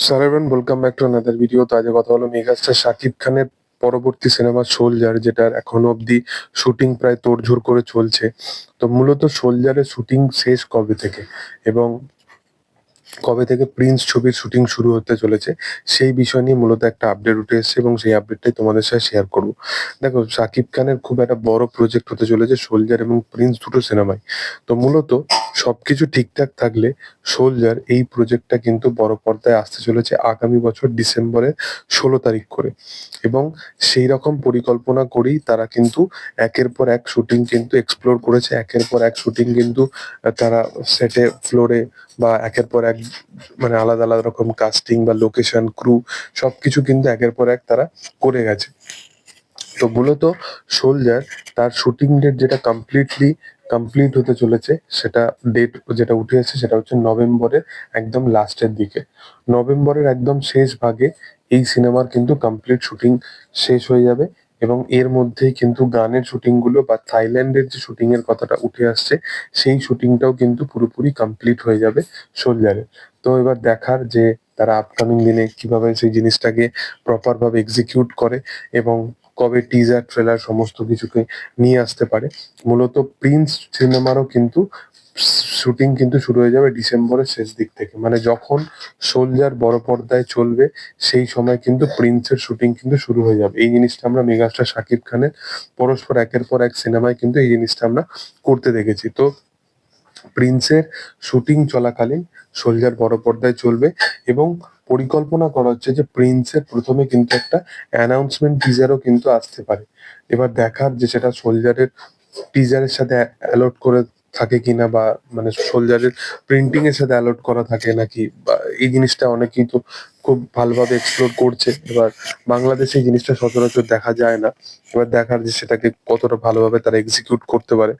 Sir everyone welcome back to another video তো আজকে কথা হলো মেগাস্টার শাকিব খানের পরবর্তী সিনেমা সোলজার যেটার এখনও অবধি শুটিং প্রায় তোড়জোড় করে চলছে। তো মূলত সোলজারের শুটিং শেষ কবে থেকে? এবং কবে থেকে প্রিন্স ছবির শুটিং শুরু হতে চলেছে? সেই বিষয় নিয়ে মূলত একটা আপডেট উঠে এসেছে এবং সেই আপডেটটাই তোমাদের সাথে শেয়ার করব। দেখো, শাকিব খানের খুব একটা বড় প্রজেক্ট হতে চলেছে সোলজার এবং প্রিন্স দুটো সিনেমায়। তো মূলত সবকিছু ঠিকঠাক থাকলে সোলজার এই প্রজেক্টটা কিন্তু বড় পর্দায় আসতে চলেছে আগামী বছর ডিসেম্বরের ষোলো তারিখ করে। এবং সেই রকম পরিকল্পনা করেই তারা কিন্তু একের পর এক শুটিং কিন্তু এক্সপ্লোর করেছে। একের পর এক শুটিং কিন্তু তারা সেটে ফ্লোরে বা একের পর এক মানে আলাদা আলাদা রকম কাস্টিং বা লোকেশন ক্রু সবকিছু কিন্তু একের পর এক তারা করে গেছে। তো মূলত সোলজার তার শুটিং ডেট যেটা কমপ্লিটলি কমপ্লিট হতে চলেছে, সেটা ডেট যেটা উঠে এসেছে সেটা হচ্ছে নভেম্বরের একদম লাস্টের দিকে। নভেম্বরের একদম শেষ ভাগে এই সিনেমার কিন্তু কমপ্লিট শুটিং শেষ হয়ে যাবে এবং এর মধ্যেই কিন্তু গানের শুটিংগুলো বা থাইল্যান্ডের যে শুটিং এর কথাটা উঠে আসছে, সেই শুটিংটাও কিন্তু পুরোপুরি কমপ্লিট হয়ে যাবে সোলজারের। তো এবার দেখার যে তারা আপকামিং দিনে কীভাবে সেই জিনিসটাকে প্রপার ভাবে এক্সিকিউট করে এবং কবে টিজার ট্রেলার সমস্ত কিছুকে নিয়ে আসতে পারে। মূলত প্রিন্স সিনেমারও কিন্তু শুটিং কিন্তু শুরু হয়ে যাবে ডিসেম্বরের শেষ দিক থেকে। মানে যখন সোলজার বড় পর্দায় চলবে, সেই সময় কিন্তু প্রিন্সের শুটিং কিন্তু শুরু হয়ে যাবে। এই জিনিসটা আমরা মেগাস্টার শাকিব খানের পরস্পর একের পর এক সিনেমায় কিন্তু এই জিনিসটা আমরা করতে দেখেছি। তো প্রিন্সের শুটিং চলাকালীন সোলজার বড় পর্দায় চলবে এবং পরিকল্পনা করা হচ্ছে যে প্রিন্সের প্রথমে কিন্তু একটা অ্যানাউন্সমেন্ট টিজারও কিন্তু আসতে পারে। এবার দেখার যে সেটা সোলজারের টিজারের সাথে অ্যালট করে থাকে কিনা বা মানে সোলজারের প্রিন্টিং এর সাথে অ্যালট করা থাকে নাকি বা এই জিনিসটা অনেকেই তো খুব ভালোভাবে এক্সপ্লোর করছে। এবার বাংলাদেশে এই জিনিসটা সচরাচর দেখা যায় না। এবার দেখার যে সেটাকে কতটা ভালোভাবে তারা এক্সিকিউট করতে পারে।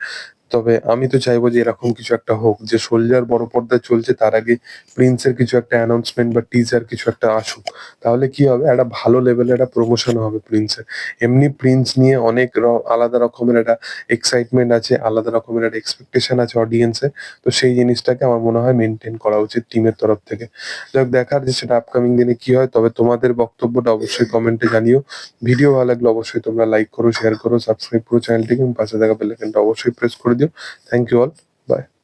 তবে আমি তো চাইব যে এরকম কিছু একটা হোক, যে সোলজার বড় পর্দায় চলছে, তার আগে প্রিন্সের কিছু একটা অ্যানাউন্সমেন্ট বা টিজার কিছু একটা আসুক। তাহলে কি হবে? একটা ভালো লেভেলের একটা প্রমোশন হবে প্রিন্সের। এমনি প্রিন্স নিয়ে অনেক আলাদা রকমের একটা এক্সাইটমেন্ট আছে, আলাদা রকমের একটা এক্সপেকটেশন আছে অডিয়েন্সের তো সেই জিনিসটাকে আমার মনে হয় মেনটেন করা উচিত টিমের তরফ থেকে। যাক, দেখার যে সেটা আপকামিং দিনে কি হয়, তবে তোমাদের বক্তব্যটা অবশ্যই কমেন্টে জানিও। ভিডিও ভালো লাগলে অবশ্যই তোমরা লাইক করো শেয়ার করো সাবস্ক্রাইব করো চ্যানেলটিকে পাশে থাকা বেল আইকনটা অবশ্যই প্রেস করে দিও থ্যাংক ইউ অল বাই